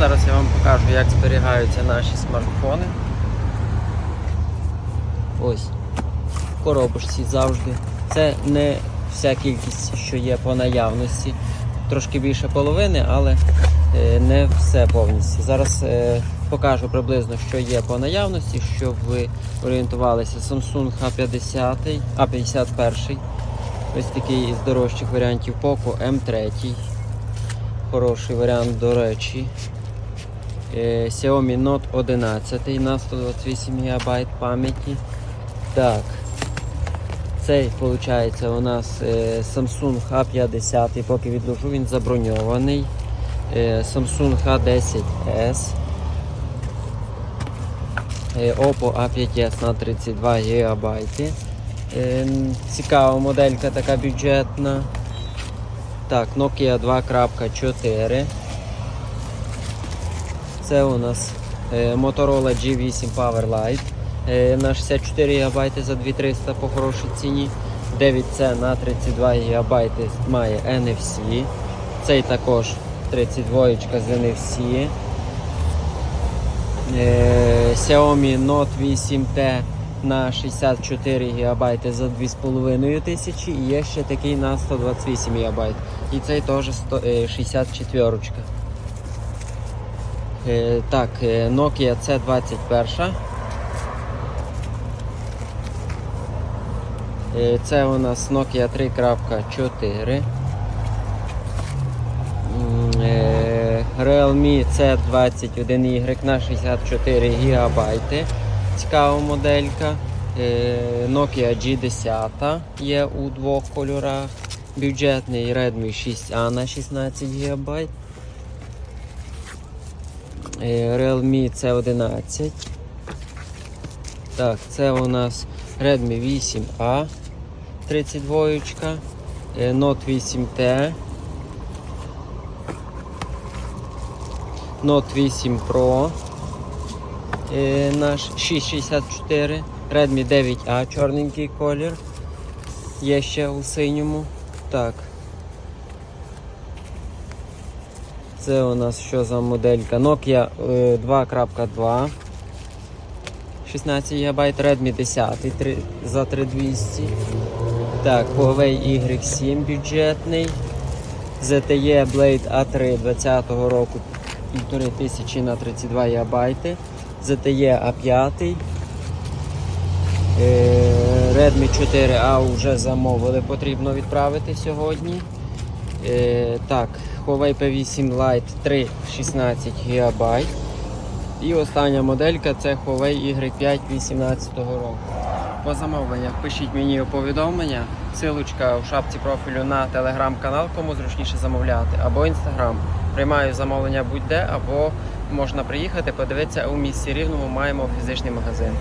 Зараз я вам покажу, як зберігаються наші смартфони. Ось. В коробочці завжди. Це не вся кількість, що є по наявності. Трошки більше половини, але е, не все повністю. Зараз е, покажу приблизно, що є по наявності, щоб ви орієнтувалися. Samsung A50, A51. Ось такий із дорожчих варіантів Poco M3. Хороший варіант, до речі. Е, Xiaomi Note 11 на 128 ГБ пам'яті. Так. Цей, виходить, у нас е, Samsung A50, поки відложу, він заброньований. Е, Samsung A10S. Е, Oppo A5s на 32 ГБ. Цікава моделька така бюджетна. Так, Nokia 2.4. Це у нас е, Motorola G8 Powerlite е, на 64 ГБ за 2300 по хорошій ціні. 9C на 32 ГБ має NFC. Цей також 32 з NFC. Е, Xiaomi Note 8T на 64 ГБ за 2500 і є ще такий на 128 ГБ. І цей теж 100, е, 64. Е, так, е, Nokia C21. Е, Це у нас Nokia 3.4. М, е, Realme C21Y на 64 ГБ. Цікава моделька. Е, Nokia G10 є у двох кольорах. Бюджетний Redmi 6A на 16 ГБ. Е, Realme C11. Так, це у нас Redmi 8A 32, е, Note 8T, Note 8 Pro е, наш 664, Redmi 9A, чорненький колір. Є ще у синьому. Так. Це у нас що за моделька? Nokia е, 2.2. 16 ГБ Redmi 10 три- за 3200. Так, Huawei Y7 бюджетний. ZTE Blade A3 20 року 1500 на 32 ГБ. ZTE A5. Е, Redmi 4A вже замовили, потрібно відправити сьогодні. Е, так, Huawei P8 Lite 3 16 ГБ. І остання моделька це Huawei Y5 18 року. По замовленнях пишіть мені у повідомлення, силочка в шапці профілю на телеграм-канал, кому зручніше замовляти, або інстаграм. Приймаю замовлення будь-де, або можна приїхати, подивитися у місті Рівному, маємо фізичний магазин.